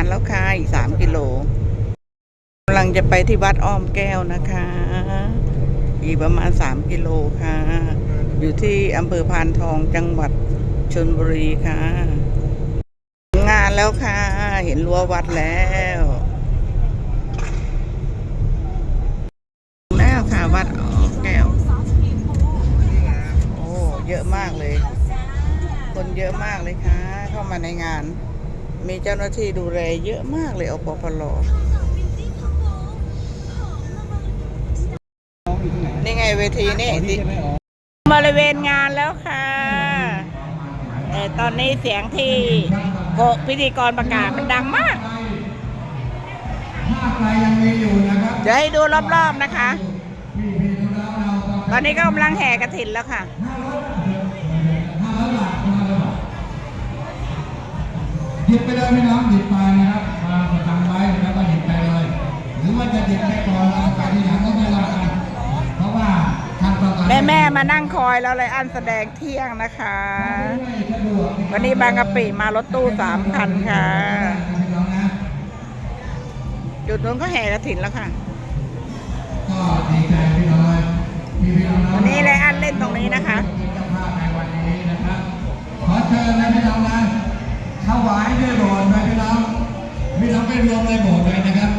านแล้วค่ะอีกสามกิโลกำลังจะไปที่วัดอ้อมแก้วนะคะ อีกประมาณสามกิโลค่ะ อยู่ที่อำเภอพานทองจังหวัดชนบุรีค่ะ งานแล้วค่ะ เห็นรั้ววัดแล้วแล้วค่ะวัดอ้อมแก้ว โอ้เยอะมากเลย คนเยอะมากเลยค่ะ เข้ามาในงาน มีเจ้าหน้าที่ดูแลเยอะมากเลยอปพลนี่ไงเวทีนี่ที่บริเวณงานแล้วค่ะแต่ตอนนี้เสียงที่โกพิธีกรประกาศมันดังมากภาคใดยังมีอยู่นะครับเดี๋ยวให้ดูรอบๆนะคะพี่พี่น้องๆเราต้องตอนนี้ก็กำลังแห่กระถินแล้วค่ะ ไปเลยพี่น้องหยิบไปนะครับมาประจำไว้แล้วก็หยิบไปเลย หรือว่าจะหยิบไปก่อนแล้วไปที่หลังก็ไม่ว่ากันเพราะว่าทางประกันแม่แม่ๆมานั่งคอยแล้วเลยอันแสดงเที่ยงนะคะไม่สะดวกวันนี้บางกะปิมารถตู้สามคันค่ะพี่น้องนะจุดนู้นก็แห่กระถินแล้วค่ะก็ดีใจพี่น้องพี่พี่น้องๆวันนี้เลยอันเล่นตรงนี้นะคะ ถวายด้วยโบสถ์นะพี่น้องพี่น้องไปรวมในโบสถ์เลยนะครับ